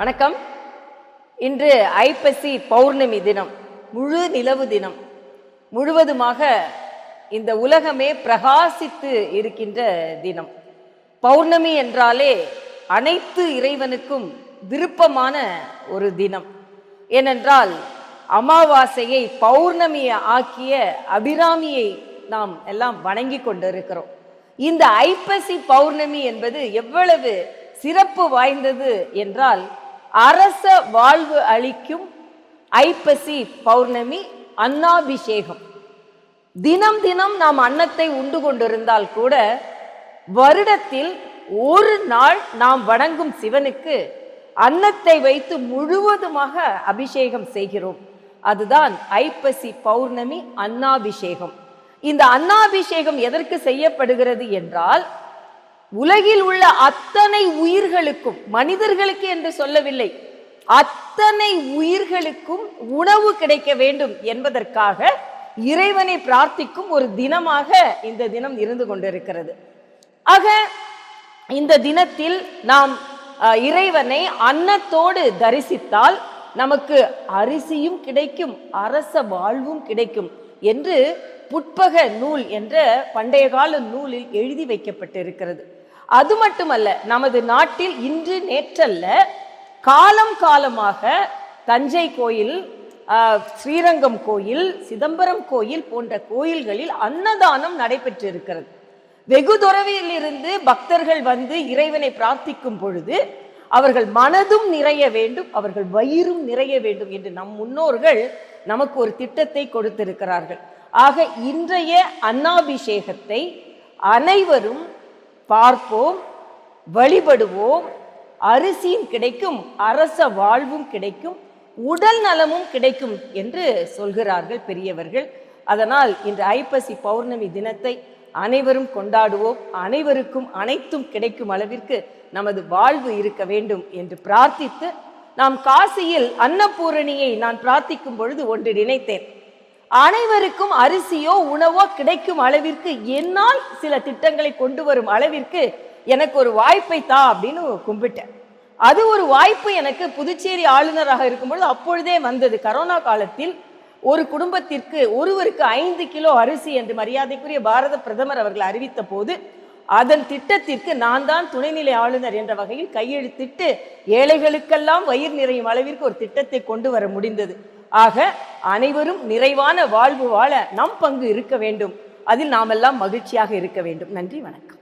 வணக்கம். இன்று ஐப்பசி பௌர்ணமி தினம் முழு நிலவு தினம். முழுவதுமாக இந்த உலகமே பிரகாசித்து இருக்கின்ற தினம். பௌர்ணமி என்றாலே அனைத்து இறைவனுக்கும் விருப்பமான ஒரு தினம். ஏனென்றால் அமாவாசையை பௌர்ணமியை ஆக்கிய அபிராமியை நாம் எல்லாம் வணங்கி கொண்டிருக்கிறோம். இந்த ஐப்பசி பௌர்ணமி என்பது எவ்வளவு சிறப்பு வாய்ந்தது என்றால் அரச வாழ்வு அளிக்கும் ஐப்பசி பௌர்ணமி அன்னாபிஷேகம். தினம் தினம் நாம் அன்னத்தை உண்டு கொண்டிருந்தால் கூட வருடத்தில் ஒரு நாள் நாம் வணங்கும் சிவனுக்கு அன்னத்தை வைத்து முழுவதுமாக அபிஷேகம் செய்கிறோம். அதுதான் ஐப்பசி பௌர்ணமி அன்னாபிஷேகம். இந்த அன்னாபிஷேகம் எதற்கு செய்யப்படுகிறது என்றால் உலகில் உள்ள அத்தனை உயிர்களுக்கும் மனிதர்களுக்கு என்று சொல்லவில்லை அத்தனை உயிர்களுக்கும் உணவு கிடைக்க வேண்டும் என்பதற்காக இறைவனை பிரார்த்திக்கும் ஒரு தினமாக இந்த தினம் இருந்து கொண்டிருக்கிறது. ஆக இந்த தினத்தில் நாம் இறைவனை அன்னத்தோடு தரிசித்தால் நமக்கு அரிசியும் கிடைக்கும் அரச வாழ்வும் கிடைக்கும். என்று புட்பக நூல் என்ற பண்டைய கால நூலில் எழுதி வைக்கப்பட்டிருக்கிறது. அது மட்டுமல்ல நமது நாட்டில் இன்று நேற்றல்ல காலம் காலமாக தஞ்சை கோயில் ஸ்ரீரங்கம் கோயில் சிதம்பரம் கோயில் போன்ற கோயில்களில் அன்னதானம் நடைபெற்றிருக்கிறது. வெகு தொலைவில் இருந்து பக்தர்கள் வந்து இறைவனை பிரார்த்திக்கும் பொழுது அவர்கள் மனதும் நிறைய வேண்டும் அவர்கள் வயிறும் நிறைய வேண்டும் என்று நம் முன்னோர்கள் நமக்கு ஒரு திட்டத்தை கொடுத்திருக்கிறார்கள். ஆக இன்றைய அன்னாபிஷேகத்தை அனைவரும் பார்ப்போம் வழிபடுவோம் அரிசியும் கிடைக்கும் அரச வாழ்வும் கிடைக்கும் உடல் நலமும் கிடைக்கும் என்று சொல்கிறார்கள் பெரியவர்கள். அதனால் இன்று ஐப்பசி பௌர்ணமி தினத்தை அனைவரும் கொண்டாடுவோம். அனைவருக்கும் அனைத்தும் கிடைக்கும் அளவிற்கு நமது வாழ்வு இருக்க வேண்டும் என்று பிரார்த்தித்து நாம் காசியில் அன்னபூரணியை நான் பிரார்த்திக்கும் பொழுது ஒன்று நினைத்தேன். அனைவருக்கும் அரிசியோ உணவோ கிடைக்கும் அளவிற்கு என்னால் சில திட்டங்களை கொண்டு வரும் அளவிற்கு எனக்கு ஒரு வாய்ப்பை தா அப்படின்னு கும்பிட்டேன். அது ஒரு வாய்ப்பு எனக்கு புதுச்சேரி ஆளுநராக இருக்கும்பொழுது அப்பொழுதே வந்தது. கரோனா காலத்தில் ஒரு குடும்பத்திற்கு ஒருவருக்கு ஐந்து கிலோ அரிசி என்று மரியாதைக்குரிய பாரத பிரதமர் அவர்கள் அறிவித்த போது அதன் திட்டத்திற்கு நான் தான் துணைநிலை ஆளுநர் என்ற வகையில் கையெழுத்திட்டு ஏழைகளுக்கெல்லாம் வயிறு நிறையும் அளவிற்கு ஒரு திட்டத்தை கொண்டு வர முடிந்தது. ஆக அனைவரும் நிறைவான வாழ்வு வாழ நம் பங்கு இருக்க வேண்டும். அதில் நாமெல்லாம் மகிழ்ச்சியாக இருக்க வேண்டும். நன்றி வணக்கம்.